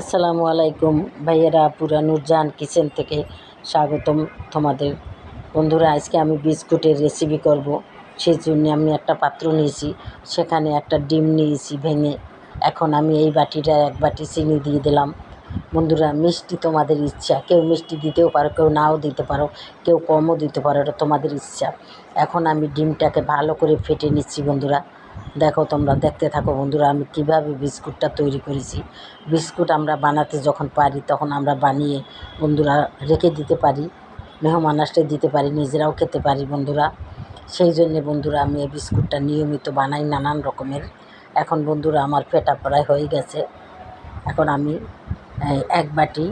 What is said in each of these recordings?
আসসালামু আলাইকুম ভাইয়েরা, পুরা নুরজাহান কিচেন থেকে স্বাগতম তোমাদের। বন্ধুরা, আজকে আমি বিস্কুটের রেসিপি করব। সেই জন্য আমি একটা পাত্র নিয়েছি, সেখানে একটা ডিম নিয়েছি ভেঙে। এখন আমি এই বাটিটা এক বাটি চিনি দিয়ে দিলাম। বন্ধুরা, মিষ্টি তোমাদের ইচ্ছা। কেউ মিষ্টি দিতেও পারো, কেউ নাও দিতে পারো, কেউ কমও দিতে পারো, এটা তোমাদের ইচ্ছা। এখন আমি ডিমটাকে ভালো করে ফেটে নিচ্ছি বন্ধুরা। দেখো তোমরা, দেখতে থাকো বন্ধুরা, আমি কীভাবে বিস্কুটটা তৈরি করেছি। বিস্কুট আমরা বানাতে যখন পারি, তখন আমরা বানিয়ে বন্ধুরা রেখে দিতে পারি, মেহমান আসলে দিতে পারি, নিজেরাও খেতে পারি বন্ধুরা। সেই জন্যে বন্ধুরা, আমি এই বিস্কুটটা নিয়মিত বানাই নানান রকমের। এখন বন্ধুরা, আমার ফেটা প্রায় হয়ে গেছে। এখন আমি এক বাটি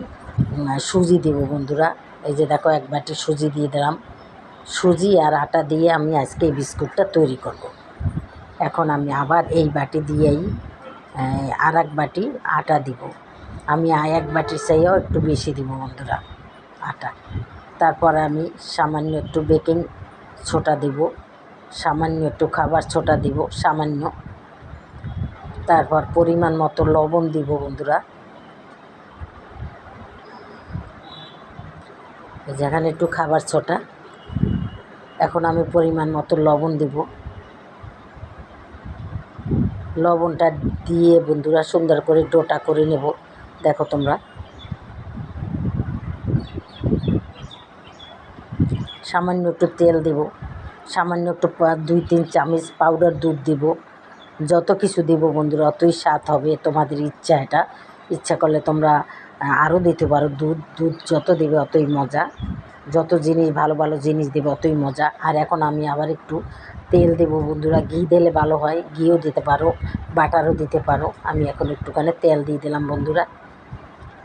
সুজি দেবো বন্ধুরা। এই যে দেখো, এক বাটি সুজি দিয়ে দিলাম। সুজি আর আটা দিয়ে আমি আজকে এই বিস্কুটটা তৈরি করব। এখন আমি আবার এই বাটি দিয়েই আর এক বাটি আটা দিব। আমি এক বাটির চাইও একটু বেশি দিব বন্ধুরা, আটা। তারপর আমি সামান্য একটু বেকিং ছোটা দিব। সামান্য একটু খাবার ছোটা দিব, সামান্য। তারপর পরিমাণ মতো লবণ দিব বন্ধুরা। যেখানে একটু খাবার ছোটা। এখন আমি পরিমাণ মতো লবণ দিব। লবণটা দিয়ে বন্ধুরা সুন্দর করে ডোটা করে নেব। দেখো তোমরা। সামান্য একটু তেল দেব। সামান্য একটু দুই, তিন চামচ পাউডার দুধ দিব। যত কিছু দেব বন্ধুরা, অতই স্বাদ হবে। তোমাদের ইচ্ছা এটা। ইচ্ছা করলে তোমরা আরও দিতে পারো, দুধ দুধ যত দেবে অতই মজা। যত জিনিস, ভালো ভালো জিনিস দেবে অতই মজা। আর এখন আমি আবার একটু তেল দেবো বন্ধুরা, ঘি দিলে ভালো হয়, ঘিও দিতে পারো, বাটারও দিতে পারো। আমি এখন একটুখানি তেল দিয়ে দিলাম বন্ধুরা।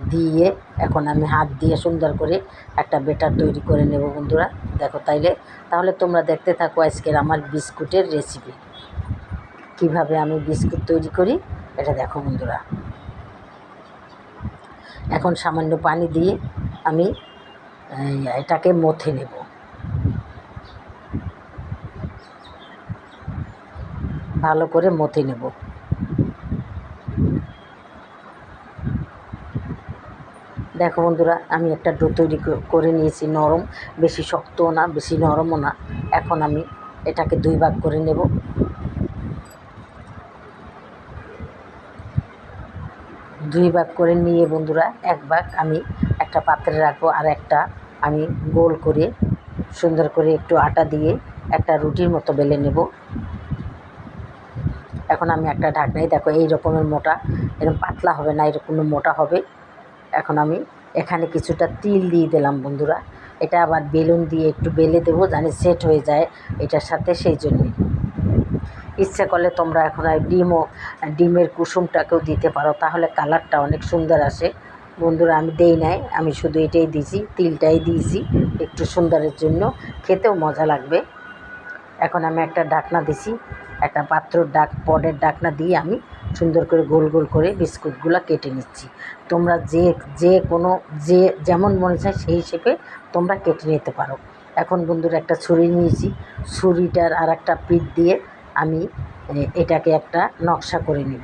দিয়ে এখন আমি হাত দিয়ে সুন্দর করে একটা বেটার তৈরি করে নেব বন্ধুরা। দেখো তাইলে, তাহলে তোমরা দেখতে থাকো আজকের আমার বিস্কুটের রেসিপি কীভাবে আমি বিস্কুট তৈরি করি, এটা দেখো বন্ধুরা। এখন সামান্য পানি দিয়ে আমি এটাকে মথে নেব। ভালো করে মথে নেব। দেখো বন্ধুরা, আমি একটা ডো তৈরি করে নিয়েছি নরম। বেশি শক্তও না, বেশি নরমও না। এখন আমি এটাকে দুই ভাগ করে নেব। দুই ভাগ করে নিয়ে বন্ধুরা, এক ভাগ আমি একটা পাত্রে রাখব আর একটা আমি গোল করে, সুন্দর করে একটু আটা দিয়ে একটা রুটির মতো বেলে নেব। এখন আমি একটা ঢাকনাই, দেখো এই রকমের মোটা, এরকম পাতলা হবে না, এরকম মোটা হবে। এখন আমি এখানে কিছুটা তিল দিয়ে দিলাম বন্ধুরা। এটা আবার বেলুন দিয়ে একটু বেলে দেবো, জানি সেট হয়ে যায় এটার সাথে, সেই জন্যে। ইচ্ছে করলে তোমরা এখন ডিমও, ডিমের কুসুমটাকেও দিতে পারো। তাহলে কালারটা অনেক সুন্দর আসে। বন্ধুরা, আমি দেই নাই, আমি শুধু এটাই দিয়েছি, তিলটাই দিয়েছি একটু সুন্দরের জন্য। খেতেও মজা লাগবে। এখন আমি একটা ডাকনা দিছি, একটা পাত্রর ডাক পডের ডাকনা দিয়ে আমি সুন্দর করে গোল গোল করে বিস্কুটগুলো কেটে নিচ্ছি। তোমরা যে যে কোনো, যে যেমন মনে চায় সেই হিসেবে তোমরা কেটে নিতে পারো। এখন বন্ধুরা একটা ছুরি নিয়েছি, ছুরিটার আর একটা পিঠ দিয়ে আমি এটাকে একটা নকশা করে নেব।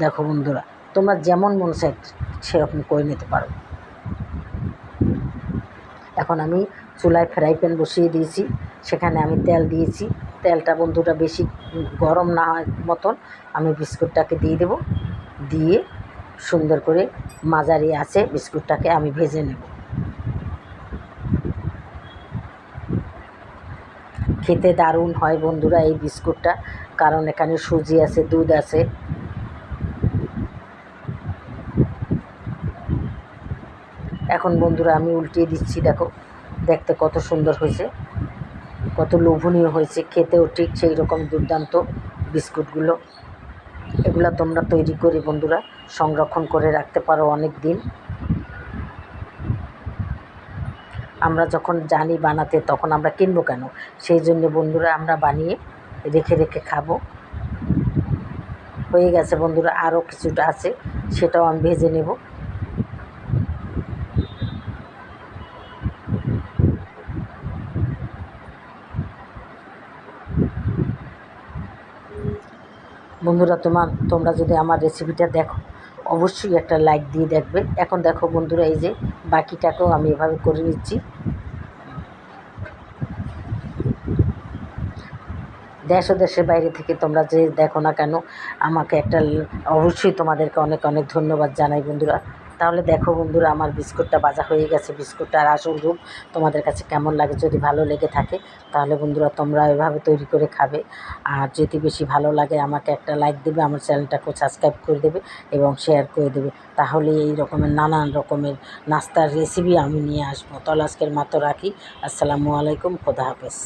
দেখো বন্ধুরা, তোমরা যেমন মন চায় সেরকম করে নিতে পারো। এখন আমি চুলায় ফ্রাই প্যান বসিয়ে দিয়েছি, সেখানে আমি তেল দিয়েছি। তেলটা বন্ধুটা বেশি গরম না হয় মতন আমি বিস্কুটটাকে দিয়ে দেব। দিয়ে সুন্দর করে মাঝারি আছে বিস্কুটটাকে আমি ভেজে নেব। খেতে দারুণ হয় বন্ধুরা এই বিস্কুটটা। কারণ এখানে সুজি আছে, দুধ আছে। এখন বন্ধুরা আমি উল্টিয়ে দিচ্ছি, দেখো, দেখতে কত সুন্দর হয়েছে। কত লোভনীয় হয়েছে, খেতেও ঠিক সেই রকম দুর্দান্ত বিস্কুটগুলো। এগুলো তোমরা তৈরি করে বন্ধুরা সংরক্ষণ করে রাখতে পারো অনেক দিন আমরা যখন জানি বানাতে তখন আমরা কিনবো কেন? সেই জন্য বন্ধুরা আমরা বানিয়ে রেখে রেখে খাব। হয়ে গেছে বন্ধুরা, আরও কিছুটা আছে, সেটাও আমি ভেজে নেব। বন্ধুরা তোমার, তোমরা যদি আমার রেসিপিটা দেখো অবশ্যই একটা লাইক দিয়ে দেখবেন। এখন দেখো বন্ধুরা, এই যে বাকিটাকেও আমি এভাবে করে নিচ্ছি। দেশ ও দেশের বাইরে থেকে তোমরা যে দেখো না কেন, আমাকে একটা অবশ্যই তোমাদেরকে অনেক অনেক ধন্যবাদ জানাই বন্ধুরা। তাহলে দেখো বন্ধুরা, আমার বিস্কুটটা বাজা হয়ে গেছে। বিস্কুটটার আসল রূপ তোমাদের কাছে কেমন লাগে যদি ভালো লেগে থাকে, তাহলে বন্ধুরা তোমরা এভাবে তৈরি করে খাবে। আর যদি বেশি ভালো লাগে, আমাকে একটা লাইক দেবে, আমার চ্যানেলটাকেও সাবস্ক্রাইব করে দেবে এবং শেয়ার করে দেবে। তাহলে এই রকমের নানান রকমের নাস্তার রেসিপি আমি নিয়ে আসব। তাহলে আজকের মতো রাখি। আসসালামু আলাইকুম, খোদা হাফেজ।